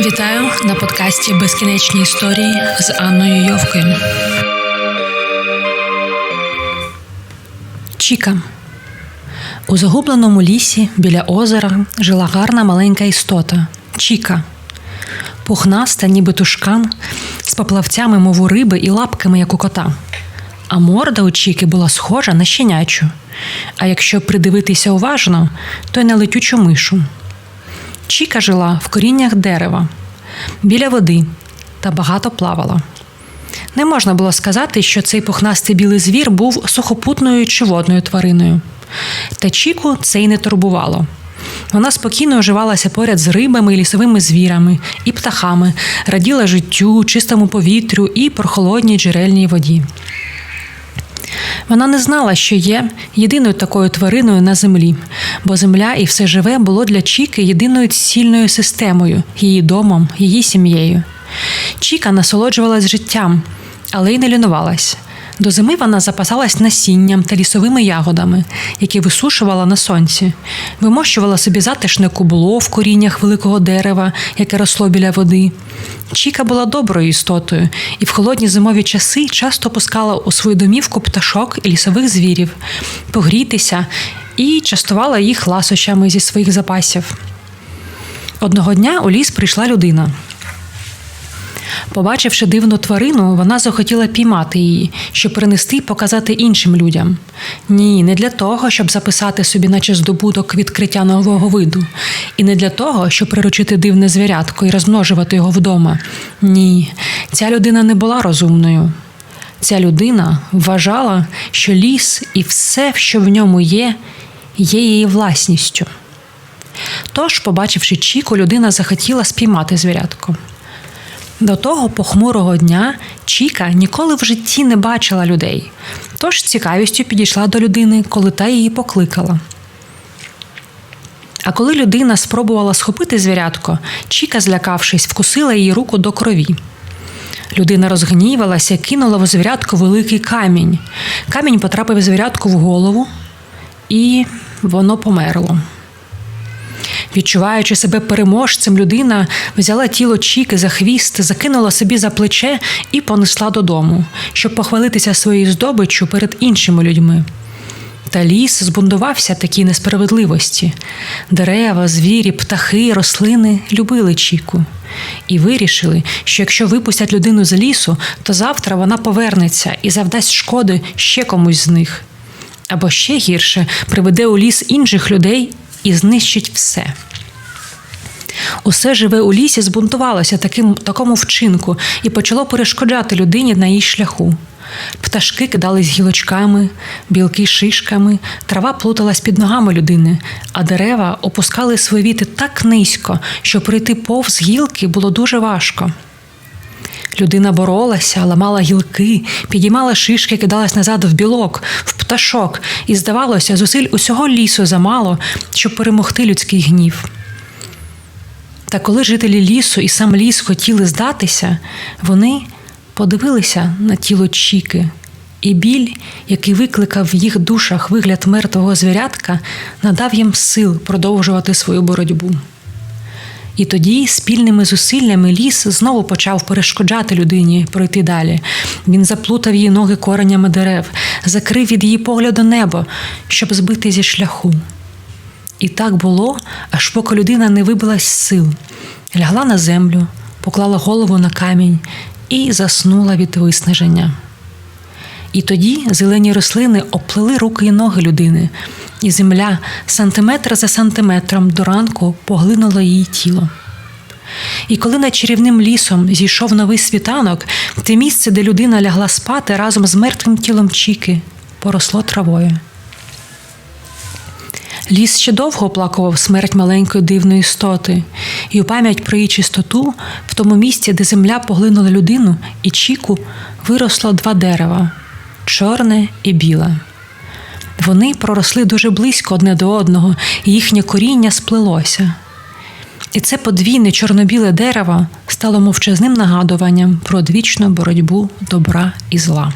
Вітаю на подкасті Безкінечні історії з Анною Йовкою. Чіка. У загубленому лісі біля озера жила гарна маленька істота Чіка. Пухнаста, ніби тушкан, з поплавцями, мов у риби і лапками, як у кота. А морда у Чіки була схожа на щенячу. А якщо придивитися уважно, то й на летючу мишу. Чіка жила в коріннях дерева, біля води та багато плавала. Не можна було сказати, що цей пухнастий білий звір був сухопутною чи водною твариною. Та Чіку це й не турбувало. Вона спокійно оживалася поряд з рибами лісовими звірами і птахами, раділа життю, чистому повітрю і прохолодній джерельній воді. Вона не знала, що є єдиною такою твариною на землі, бо земля і все живе було для Чіки єдиною цільною системою, її домом, її сім'єю. Чіка насолоджувалась життям, але й не лінувалась. До зими вона запасалась насінням та лісовими ягодами, які висушувала на сонці, вимощувала собі затишне кубло в коріннях великого дерева, яке росло біля води. Чіка була доброю істотою і в холодні зимові часи часто пускала у свою домівку пташок і лісових звірів, погрітися і частувала їх ласощами зі своїх запасів. Одного дня у ліс прийшла людина. Побачивши дивну тварину, вона захотіла піймати її, щоб принести й показати іншим людям. Ні, не для того, щоб записати собі, наче здобуток відкриття нового виду, і не для того, щоб приручити дивне звірятко і розмножувати його вдома. Ні, ця людина не була розумною. Ця людина вважала, що ліс і все, що в ньому є, є її власністю. Тож, побачивши Чіку, людина захотіла спіймати звірятко. До того похмурого дня Чіка ніколи в житті не бачила людей, тож цікавістю підійшла до людини, коли та її покликала. А коли людина спробувала схопити звірятко, Чіка, злякавшись, вкусила її руку до крові. Людина розгнівалася, кинула в звірятку великий камінь. Камінь потрапив звірятку в голову, і воно померло. Відчуваючи себе переможцем, людина взяла тіло Чіки за хвіст, закинула собі за плече і понесла додому, щоб похвалитися своєю здобиччю перед іншими людьми. Та ліс збунтувався такій несправедливості. Дерева, звірі, птахи, рослини любили Чіку і вирішили, що якщо випустять людину з лісу, то завтра вона повернеться і завдасть шкоди ще комусь з них. Або ще гірше приведе у ліс інших людей і знищить все. Усе живе у лісі збунтувалося таким, такому вчинку і почало перешкоджати людині на її шляху. Пташки кидались гілочками, білки шишками, трава плуталась під ногами людини, а дерева опускали свої віти так низько, що пройти повз гілки було дуже важко. Людина боролася, ламала гілки, підіймала шишки, кидалась назад в білок, в пташок, і, здавалося, зусиль усього лісу замало, щоб перемогти людський гнів. Та коли жителі лісу і сам ліс хотіли здатися, вони подивилися на тіло Чіки, і біль, який викликав в їх душах вигляд мертвого звірятка, надав їм сил продовжувати свою боротьбу. І тоді спільними зусиллями ліс знову почав перешкоджати людині пройти далі. Він заплутав її ноги коренями дерев, закрив від її погляду небо, щоб збити зі шляху. І так було, аж поки людина не вибилась з сил, лягла на землю, поклала голову на камінь і заснула від виснаження. І тоді зелені рослини оплели руки і ноги людини, і земля сантиметр за сантиметром до ранку поглинула її тіло. І коли над чарівним лісом зійшов новий світанок, те місце, де людина лягла спати разом з мертвим тілом Чіки, поросло травою. Ліс ще довго оплакував смерть маленької дивної істоти, і у пам'ять про її чистоту, в тому місці, де земля поглинула людину і Чіку, виросло два дерева чорне і біле. Вони проросли дуже близько одне до одного, і їхнє коріння сплелося. І це подвійне чорно-біле дерево стало мовчазним нагадуванням про одвічну боротьбу добра і зла.